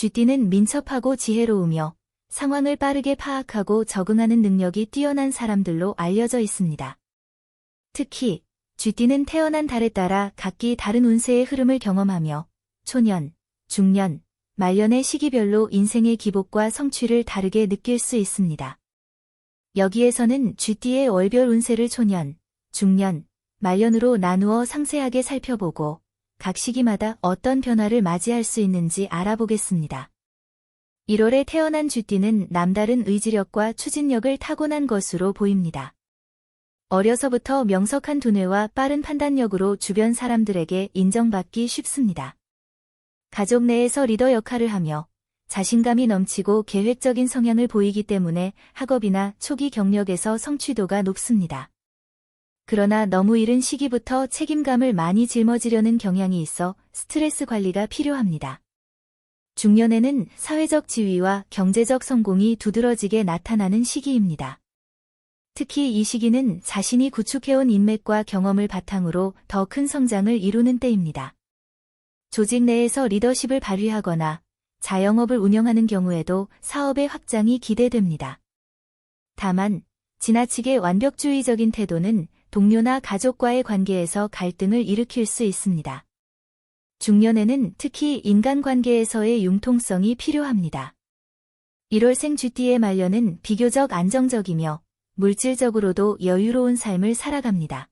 쥐띠는 민첩하고 지혜로우며 상황을 빠르게 파악하고 적응하는 능력이 뛰어난 사람들로 알려져 있습니다. 특히 쥐띠는 태어난 달에 따라 각기 다른 운세의 흐름을 경험하며 초년, 중년, 말년의 시기별로 인생의 기복과 성취를 다르게 느낄 수 있습니다. 여기에서는 쥐띠의 월별 운세를 초년, 중년, 말년으로 나누어 상세하게 살펴보고 각 시기마다 어떤 변화를 맞이할 수 있는지 알아보겠습니다. 1월에 태어난 쥐띠는 남다른 의지력과 추진력을 타고난 것으로 보입니다. 어려서부터 명석한 두뇌와 빠른 판단력으로 주변 사람들에게 인정받기 쉽습니다. 가족 내에서 리더 역할을 하며 자신감이 넘치고 계획적인 성향을 보이기 때문에 학업이나 초기 경력에서 성취도가 높습니다. 그러나 너무 이른 시기부터 책임감을 많이 짊어지려는 경향이 있어 스트레스 관리가 필요합니다. 중년에는 사회적 지위와 경제적 성공이 두드러지게 나타나는 시기입니다. 특히 이 시기는 자신이 구축해온 인맥과 경험을 바탕으로 더 큰 성장을 이루는 때입니다. 조직 내에서 리더십을 발휘하거나 자영업을 운영하는 경우에도 사업의 확장이 기대됩니다. 다만 지나치게 완벽주의적인 태도는 동료나 가족과의 관계에서 갈등을 일으킬 수 있습니다. 중년에는 특히 인간관계에서의 융통성이 필요합니다. 1월생 쥐띠의 말년은 비교적 안정적이며 물질적으로도 여유로운 삶을 살아갑니다.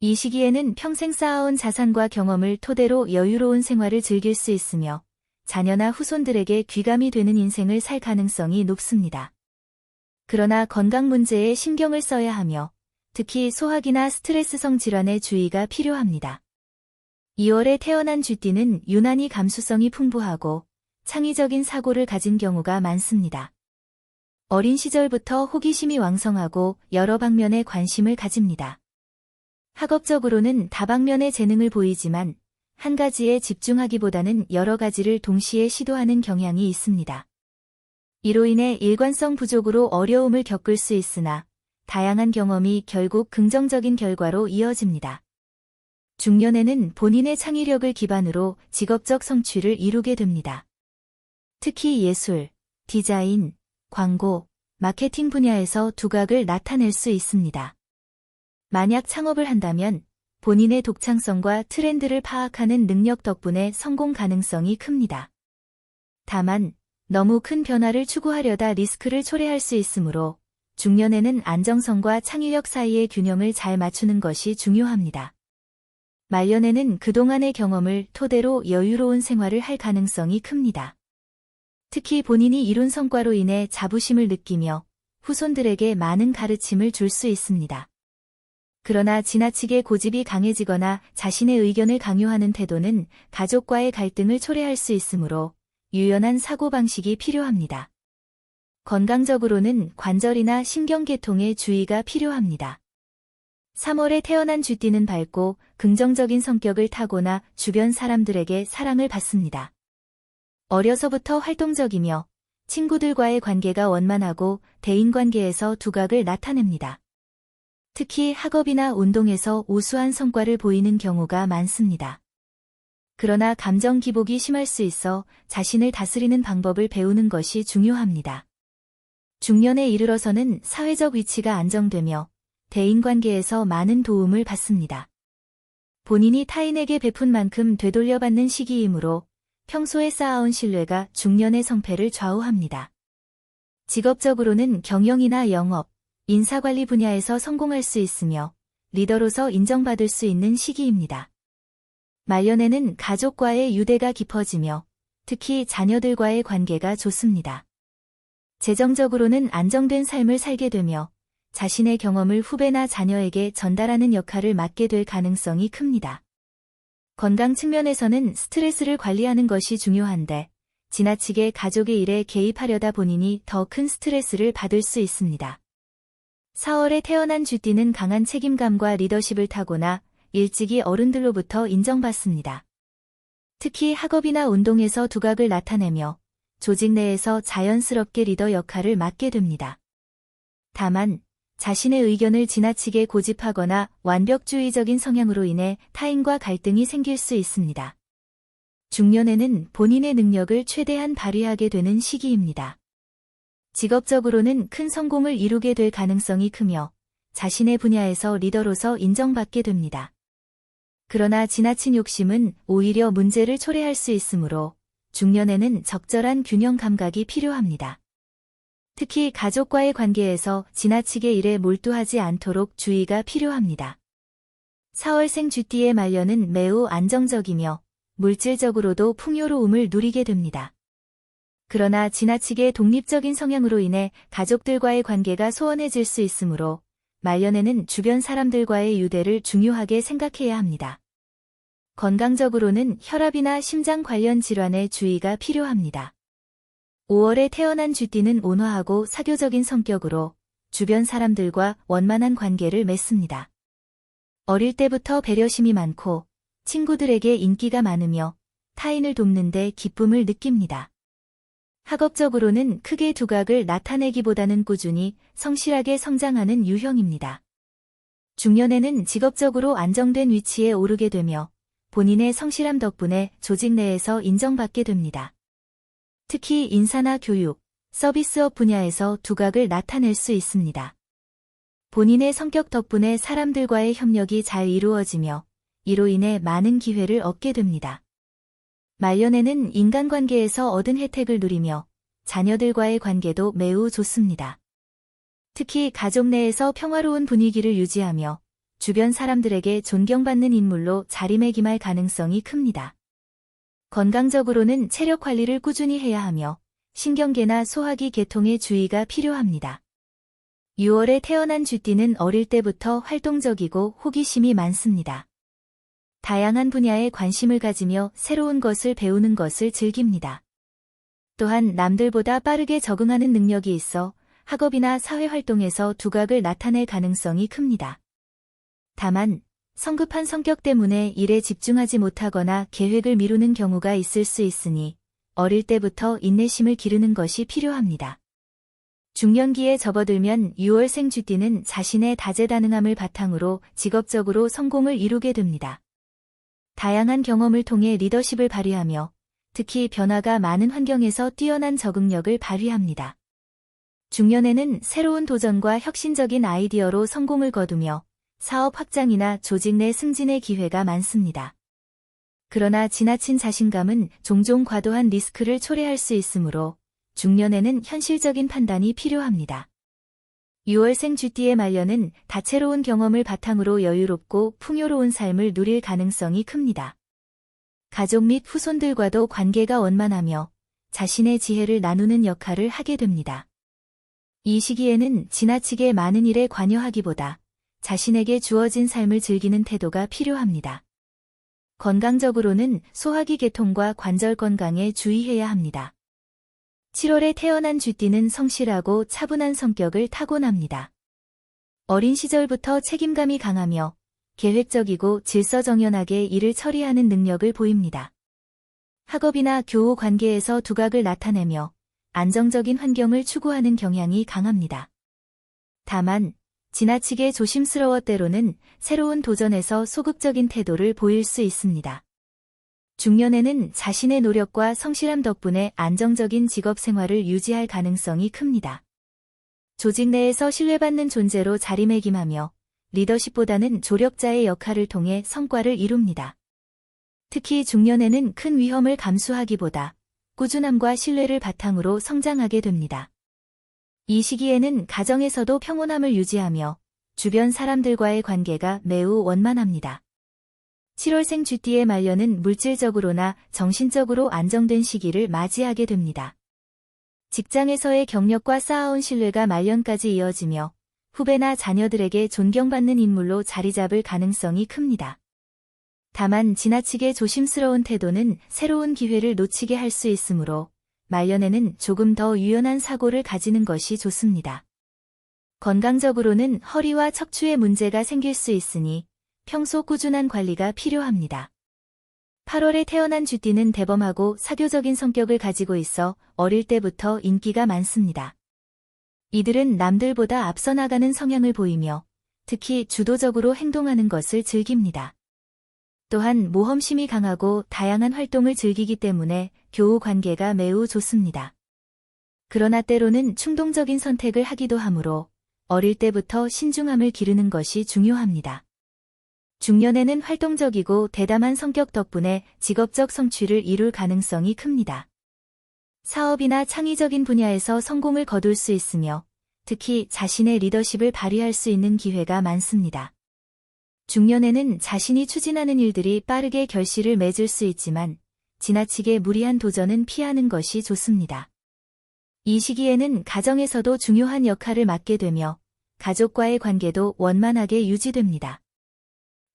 이 시기에는 평생 쌓아온 자산과 경험을 토대로 여유로운 생활을 즐길 수 있으며 자녀나 후손들에게 귀감이 되는 인생을 살 가능성이 높습니다. 그러나 건강 문제에 신경을 써야 하며 특히 소화기나 스트레스성 질환에 주의가 필요합니다. 2월에 태어난 쥐띠는 유난히 감수성이 풍부하고 창의적인 사고를 가진 경우가 많습니다. 어린 시절부터 호기심이 왕성하고 여러 방면에 관심을 가집니다. 학업적으로는 다방면의 재능을 보이지만 한 가지에 집중하기보다는 여러 가지를 동시에 시도하는 경향이 있습니다. 이로 인해 일관성 부족으로 어려움을 겪을 수 있으나 다양한 경험이 결국 긍정적인 결과로 이어집니다. 중년에는 본인의 창의력을 기반으로 직업적 성취를 이루게 됩니다. 특히 예술, 디자인, 광고, 마케팅 분야에서 두각을 나타낼 수 있습니다. 만약 창업을 한다면 본인의 독창성과 트렌드를 파악하는 능력 덕분에 성공 가능성이 큽니다. 다만 너무 큰 변화를 추구하려다 리스크를 초래할 수 있으므로 중년에는 안정성과 창의력 사이의 균형을 잘 맞추는 것이 중요합니다. 말년에는 그동안의 경험을 토대로 여유로운 생활을 할 가능성이 큽니다. 특히 본인이 이룬 성과로 인해 자부심을 느끼며 후손들에게 많은 가르침을 줄 수 있습니다. 그러나 지나치게 고집이 강해지거나 자신의 의견을 강요하는 태도는 가족과의 갈등을 초래할 수 있으므로 유연한 사고방식이 필요합니다. 건강적으로는 관절이나 신경계통에 주의가 필요합니다. 3월에 태어난 쥐띠는 밝고 긍정적인 성격을 타고나 주변 사람들에게 사랑을 받습니다. 어려서부터 활동적이며 친구들과의 관계가 원만하고 대인관계에서 두각을 나타냅니다. 특히 학업이나 운동에서 우수한 성과를 보이는 경우가 많습니다. 그러나 감정 기복이 심할 수 있어 자신을 다스리는 방법을 배우는 것이 중요합니다. 중년에 이르러서는 사회적 위치가 안정되며 대인관계에서 많은 도움을 받습니다. 본인이 타인에게 베푼 만큼 되돌려받는 시기이므로 평소에 쌓아온 신뢰가 중년의 성패를 좌우합니다. 직업적으로는 경영이나 영업, 인사관리 분야에서 성공할 수 있으며 리더로서 인정받을 수 있는 시기입니다. 말년에는 가족과의 유대가 깊어지며 특히 자녀들과의 관계가 좋습니다. 재정적으로는 안정된 삶을 살게 되며 자신의 경험을 후배나 자녀에게 전달하는 역할을 맡게 될 가능성이 큽니다. 건강 측면에서는 스트레스를 관리하는 것이 중요한데 지나치게 가족의 일에 개입하려다 본인이 더 큰 스트레스를 받을 수 있습니다. 4월에 태어난 쥐띠는 강한 책임감과 리더십을 타고나 일찍이 어른들로부터 인정받습니다. 특히 학업이나 운동에서 두각을 나타내며 조직 내에서 자연스럽게 리더 역할을 맡게 됩니다. 다만 자신의 의견을 지나치게 고집하거나 완벽주의적인 성향으로 인해 타인과 갈등이 생길 수 있습니다. 중년에는 본인의 능력을 최대한 발휘하게 되는 시기입니다. 직업적으로는 큰 성공을 이루게 될 가능성이 크며 자신의 분야에서 리더로서 인정받게 됩니다. 그러나 지나친 욕심은 오히려 문제를 초래할 수 있으므로 중년에는 적절한 균형 감각이 필요합니다. 특히 가족과의 관계에서 지나치게 일에 몰두하지 않도록 주의가 필요합니다. 4월생 쥐띠의 말년은 매우 안정적이며 물질적으로도 풍요로움을 누리게 됩니다. 그러나 지나치게 독립적인 성향으로 인해 가족들과의 관계가 소원해질 수 있으므로 말년에는 주변 사람들과의 유대를 중요하게 생각해야 합니다. 건강적으로는 혈압이나 심장 관련 질환에 주의가 필요합니다. 5월에 태어난 쥐띠는 온화하고 사교적인 성격으로 주변 사람들과 원만한 관계를 맺습니다. 어릴 때부터 배려심이 많고 친구들에게 인기가 많으며 타인을 돕는데 기쁨을 느낍니다. 학업적으로는 크게 두각을 나타내기보다는 꾸준히 성실하게 성장하는 유형입니다. 중년에는 직업적으로 안정된 위치에 오르게 되며 본인의 성실함 덕분에 조직 내에서 인정받게 됩니다. 특히 인사나 교육, 서비스업 분야에서 두각을 나타낼 수 있습니다. 본인의 성격 덕분에 사람들과의 협력이 잘 이루어지며 이로 인해 많은 기회를 얻게 됩니다. 말년에는 인간관계에서 얻은 혜택을 누리며 자녀들과의 관계도 매우 좋습니다. 특히 가족 내에서 평화로운 분위기를 유지하며 주변 사람들에게 존경받는 인물로 자리매김할 가능성이 큽니다. 건강적으로는 체력 관리를 꾸준히 해야 하며 신경계나 소화기 계통에 주의가 필요합니다. 6월에 태어난 쥐띠는 어릴 때부터 활동적이고 호기심이 많습니다. 다양한 분야에 관심을 가지며 새로운 것을 배우는 것을 즐깁니다. 또한 남들보다 빠르게 적응하는 능력이 있어 학업이나 사회활동에서 두각을 나타낼 가능성이 큽니다. 다만 성급한 성격 때문에 일에 집중하지 못하거나 계획을 미루는 경우가 있을 수 있으니 어릴 때부터 인내심을 기르는 것이 필요합니다. 중년기에 접어들면 6월생 쥐띠는 자신의 다재다능함을 바탕으로 직업적으로 성공을 이루게 됩니다. 다양한 경험을 통해 리더십을 발휘하며 특히 변화가 많은 환경에서 뛰어난 적응력을 발휘합니다. 중년에는 새로운 도전과 혁신적인 아이디어로 성공을 거두며 사업 확장이나 조직 내 승진의 기회가 많습니다. 그러나 지나친 자신감은 종종 과도한 리스크를 초래할 수 있으므로 중년에는 현실적인 판단이 필요합니다. 6월생 쥐띠의 말년은 다채로운 경험을 바탕으로 여유롭고 풍요로운 삶을 누릴 가능성이 큽니다. 가족 및 후손들과도 관계가 원만하며 자신의 지혜를 나누는 역할을 하게 됩니다. 이 시기에는 지나치게 많은 일에 관여하기보다 자신에게 주어진 삶을 즐기는 태도가 필요합니다. 건강적으로는 소화기 계통과 관절 건강에 주의해야 합니다. 7월에 태어난 쥐띠는 성실하고 차분한 성격을 타고납니다. 어린 시절부터 책임감이 강하며 계획적이고 질서정연하게 일을 처리하는 능력을 보입니다. 학업이나 교우 관계에서 두각을 나타내며 안정적인 환경을 추구하는 경향이 강합니다. 다만 지나치게 조심스러워 때로는 새로운 도전에서 소극적인 태도를 보일 수 있습니다. 중년에는 자신의 노력과 성실함 덕분에 안정적인 직업 생활을 유지할 가능성이 큽니다. 조직 내에서 신뢰받는 존재로 자리매김하며 리더십보다는 조력자의 역할을 통해 성과를 이룹니다. 특히 중년에는 큰 위험을 감수하기보다 꾸준함과 신뢰를 바탕으로 성장하게 됩니다. 이 시기에는 가정에서도 평온함을 유지하며 주변 사람들과의 관계가 매우 원만합니다. 7월생 쥐띠의 말년은 물질적으로나 정신적으로 안정된 시기를 맞이하게 됩니다. 직장에서의 경력과 쌓아온 신뢰가 말년까지 이어지며 후배나 자녀들에게 존경받는 인물로 자리 잡을 가능성이 큽니다. 다만 지나치게 조심스러운 태도는 새로운 기회를 놓치게 할 수 있으므로 말년에는 조금 더 유연한 사고를 가지는 것이 좋습니다. 건강적으로는 허리와 척추에 문제가 생길 수 있으니 평소 꾸준한 관리가 필요합니다. 8월에 태어난 쥐띠는 대범하고 사교적인 성격을 가지고 있어 어릴 때부터 인기가 많습니다. 이들은 남들보다 앞서 나가는 성향을 보이며 특히 주도적으로 행동하는 것을 즐깁니다. 또한 모험심이 강하고 다양한 활동을 즐기기 때문에 교우 관계가 매우 좋습니다. 그러나 때로는 충동적인 선택을 하기도 하므로 어릴 때부터 신중함을 기르는 것이 중요합니다. 중년에는 활동적이고 대담한 성격 덕분에 직업적 성취를 이룰 가능성이 큽니다. 사업이나 창의적인 분야에서 성공을 거둘 수 있으며 특히 자신의 리더십을 발휘할 수 있는 기회가 많습니다. 중년에는 자신이 추진하는 일들이 빠르게 결실을 맺을 수 있지만 지나치게 무리한 도전은 피하는 것이 좋습니다. 이 시기에는 가정에서도 중요한 역할을 맡게 되며 가족과의 관계도 원만하게 유지됩니다.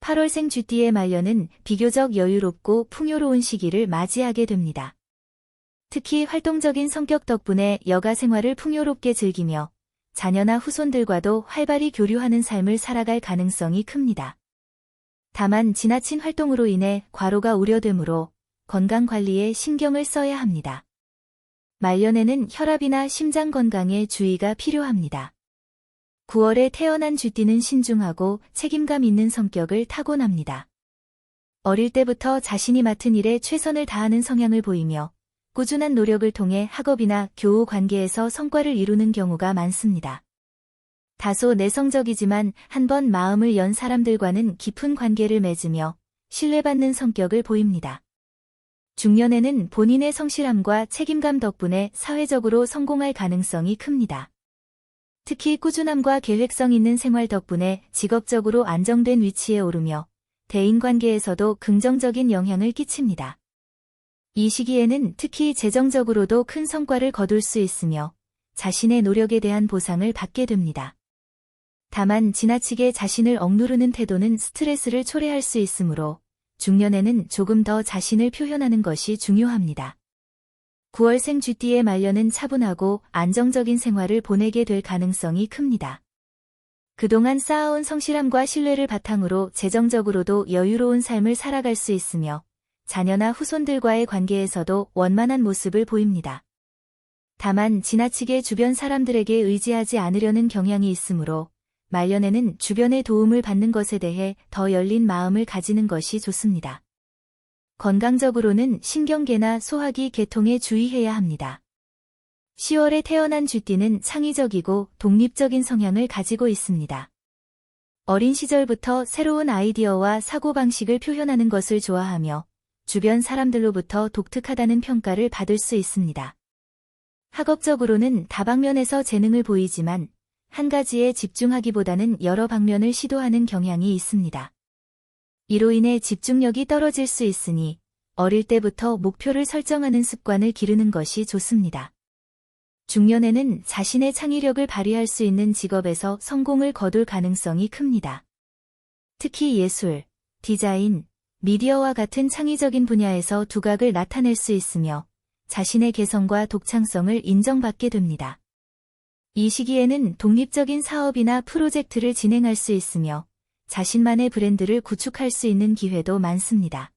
8월생 쥐띠의 말년은 비교적 여유롭고 풍요로운 시기를 맞이하게 됩니다. 특히 활동적인 성격 덕분에 여가 생활을 풍요롭게 즐기며 자녀나 후손들과도 활발히 교류하는 삶을 살아갈 가능성이 큽니다. 다만 지나친 활동으로 인해 과로가 우려되므로 건강 관리에 신경을 써야 합니다. 말년에는 혈압이나 심장 건강에 주의가 필요합니다. 9월에 태어난 쥐띠는 신중하고 책임감 있는 성격을 타고납니다. 어릴 때부터 자신이 맡은 일에 최선을 다하는 성향을 보이며 꾸준한 노력을 통해 학업이나 교우 관계에서 성과를 이루는 경우가 많습니다. 다소 내성적이지만 한번 마음을 연 사람들과는 깊은 관계를 맺으며 신뢰받는 성격을 보입니다. 중년에는 본인의 성실함과 책임감 덕분에 사회적으로 성공할 가능성이 큽니다. 특히 꾸준함과 계획성 있는 생활 덕분에 직업적으로 안정된 위치에 오르며 대인관계에서도 긍정적인 영향을 끼칩니다. 이 시기에는 특히 재정적으로도 큰 성과를 거둘 수 있으며 자신의 노력에 대한 보상을 받게 됩니다. 다만 지나치게 자신을 억누르는 태도는 스트레스를 초래할 수 있으므로 중년에는 조금 더 자신을 표현하는 것이 중요합니다. 9월생 쥐띠의 말년은 차분하고 안정적인 생활을 보내게 될 가능성이 큽니다. 그동안 쌓아온 성실함과 신뢰를 바탕으로 재정적으로도 여유로운 삶을 살아갈 수 있으며 자녀나 후손들과의 관계에서도 원만한 모습을 보입니다. 다만 지나치게 주변 사람들에게 의지하지 않으려는 경향이 있으므로 말년에는 주변의 도움을 받는 것에 대해 더 열린 마음을 가지는 것이 좋습니다. 건강적으로는 신경계나 소화기 계통에 주의해야 합니다. 10월에 태어난 쥐띠는 창의적이고 독립적인 성향을 가지고 있습니다. 어린 시절부터 새로운 아이디어와 사고방식을 표현하는 것을 좋아하며 주변 사람들로부터 독특하다는 평가를 받을 수 있습니다. 학업적으로는 다방면에서 재능을 보이지만 한 가지에 집중하기보다는 여러 방면을 시도하는 경향이 있습니다. 이로 인해 집중력이 떨어질 수 있으니 어릴 때부터 목표를 설정하는 습관을 기르는 것이 좋습니다. 중년에는 자신의 창의력을 발휘할 수 있는 직업에서 성공을 거둘 가능성이 큽니다. 특히 예술, 디자인, 미디어와 같은 창의적인 분야에서 두각을 나타낼 수 있으며 자신의 개성과 독창성을 인정받게 됩니다. 이 시기에는 독립적인 사업이나 프로젝트를 진행할 수 있으며 자신만의 브랜드를 구축할 수 있는 기회도 많습니다.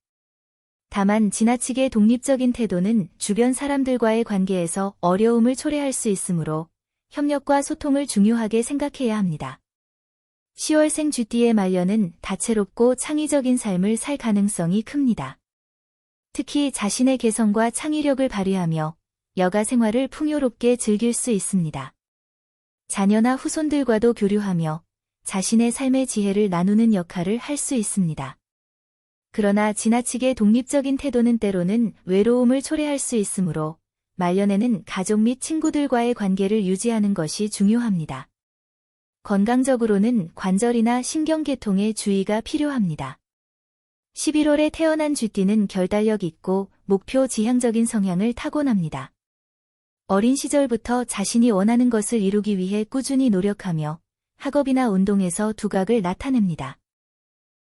다만 지나치게 독립적인 태도는 주변 사람들과의 관계에서 어려움을 초래할 수 있으므로 협력과 소통을 중요하게 생각해야 합니다. 10월생 쥐띠의 말년은 다채롭고 창의적인 삶을 살 가능성이 큽니다. 특히 자신의 개성과 창의력을 발휘하며 여가 생활을 풍요롭게 즐길 수 있습니다. 자녀나 후손들과도 교류하며 자신의 삶의 지혜를 나누는 역할을 할 수 있습니다. 그러나 지나치게 독립적인 태도는 때로는 외로움을 초래할 수 있으므로 말년에는 가족 및 친구들과의 관계를 유지하는 것이 중요합니다. 건강적으로는 관절이나 신경계통에 주의가 필요합니다. 11월에 태어난 쥐띠는 결단력 있고 목표 지향적인 성향을 타고납니다. 어린 시절부터 자신이 원하는 것을 이루기 위해 꾸준히 노력하며 학업이나 운동에서 두각을 나타냅니다.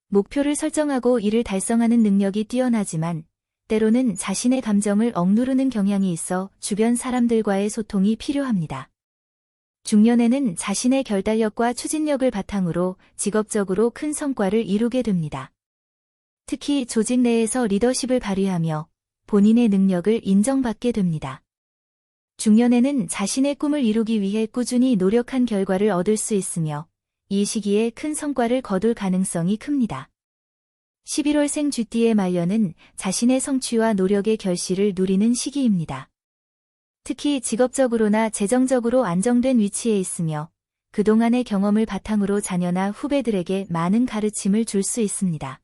목표를 설정하고 이를 달성하는 능력이 뛰어나지만 때로는 자신의 감정을 억누르는 경향이 있어 주변 사람들과의 소통이 필요합니다. 중년에는 자신의 결단력과 추진력을 바탕으로 직업적으로 큰 성과를 이루게 됩니다. 특히 조직 내에서 리더십을 발휘하며 본인의 능력을 인정받게 됩니다. 중년에는 자신의 꿈을 이루기 위해 꾸준히 노력한 결과를 얻을 수 있으며 이 시기에 큰 성과를 거둘 가능성이 큽니다. 11월생 쥐띠의 말년은 자신의 성취와 노력의 결실을 누리는 시기입니다. 특히 직업적으로나 재정적으로 안정된 위치에 있으며 그동안의 경험을 바탕으로 자녀나 후배들에게 많은 가르침을 줄 수 있습니다.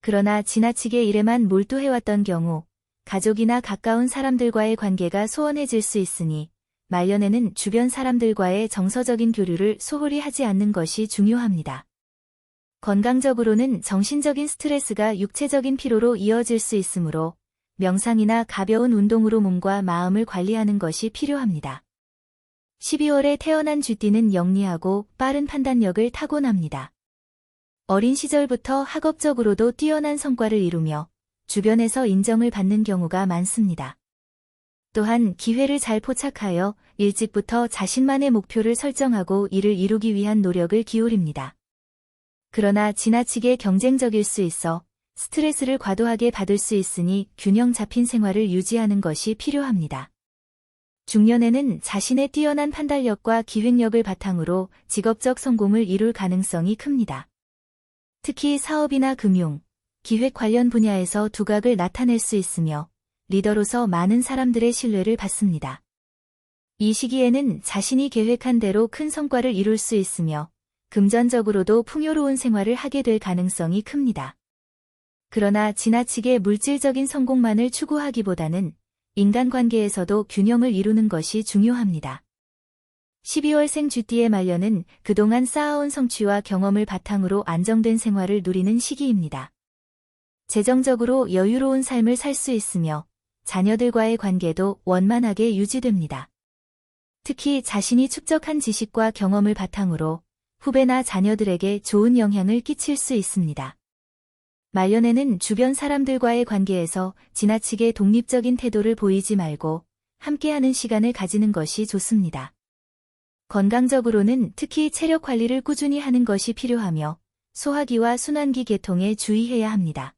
그러나 지나치게 일에만 몰두해왔던 경우 가족이나 가까운 사람들과의 관계가 소원해질 수 있으니 말년에는 주변 사람들과의 정서적인 교류를 소홀히 하지 않는 것이 중요합니다. 건강적으로는 정신적인 스트레스가 육체적인 피로로 이어질 수 있으므로 명상이나 가벼운 운동으로 몸과 마음을 관리하는 것이 필요합니다. 12월에 태어난 쥐띠는 영리하고 빠른 판단력을 타고납니다. 어린 시절부터 학업적으로도 뛰어난 성과를 이루며 주변에서 인정을 받는 경우가 많습니다. 또한 기회를 잘 포착하여 일찍부터 자신만의 목표를 설정하고 이를 이루기 위한 노력을 기울입니다. 그러나 지나치게 경쟁적일 수 있어 스트레스를 과도하게 받을 수 있으니 균형 잡힌 생활을 유지하는 것이 필요합니다. 중년에는 자신의 뛰어난 판단력과 기획력을 바탕으로 직업적 성공을 이룰 가능성이 큽니다. 특히 사업이나 금융, 기획 관련 분야에서 두각을 나타낼 수 있으며 리더로서 많은 사람들의 신뢰를 받습니다. 이 시기에는 자신이 계획한 대로 큰 성과를 이룰 수 있으며 금전적으로도 풍요로운 생활을 하게 될 가능성이 큽니다. 그러나 지나치게 물질적인 성공만을 추구하기보다는 인간관계에서도 균형을 이루는 것이 중요합니다. 12월생 쥐띠의 말년은 그동안 쌓아온 성취와 경험을 바탕으로 안정된 생활을 누리는 시기입니다. 재정적으로 여유로운 삶을 살 수 있으며 자녀들과의 관계도 원만하게 유지됩니다. 특히 자신이 축적한 지식과 경험을 바탕으로 후배나 자녀들에게 좋은 영향을 끼칠 수 있습니다. 말년에는 주변 사람들과의 관계에서 지나치게 독립적인 태도를 보이지 말고 함께하는 시간을 가지는 것이 좋습니다. 건강적으로는 특히 체력 관리를 꾸준히 하는 것이 필요하며 소화기와 순환기 계통에 주의해야 합니다.